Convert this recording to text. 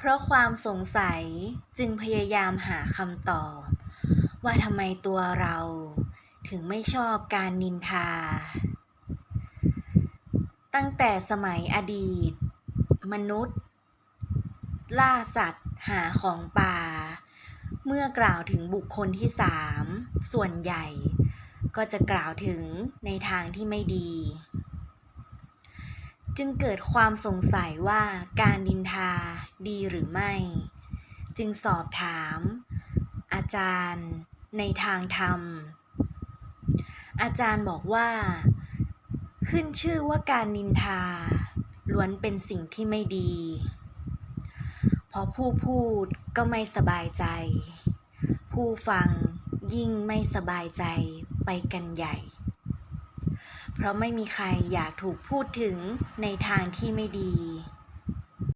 เพราะความสงสัยจึงพยายามหาคำตอบ ว่าทำไมตัวเรา ถึงไม่ชอบการนินทา ตั้งแต่สมัยอดีต มนุษย์ ล่าสัตว์หาของป่า เมื่อกล่าวถึงบุคคลที่สามส่วนใหญ่ ก็จะกล่าวถึงในทางที่ไม่ดี จึงเกิดความสงสัยว่าการนินทาดีหรือไม่ จึงสอบถาม อาจารย์ในทางธรรม อาจารย์บอกว่า ขึ้นชื่อว่าการนินทา ล้วนเป็นสิ่งที่ไม่ดี เพราะผู้พูดก็ไม่สบายใจ ผู้ฟังยิ่งไม่สบายใจไปกันใหญ่ เพราะไม่มีใครอยากถูกพูดถึงในทางที่ไม่ดี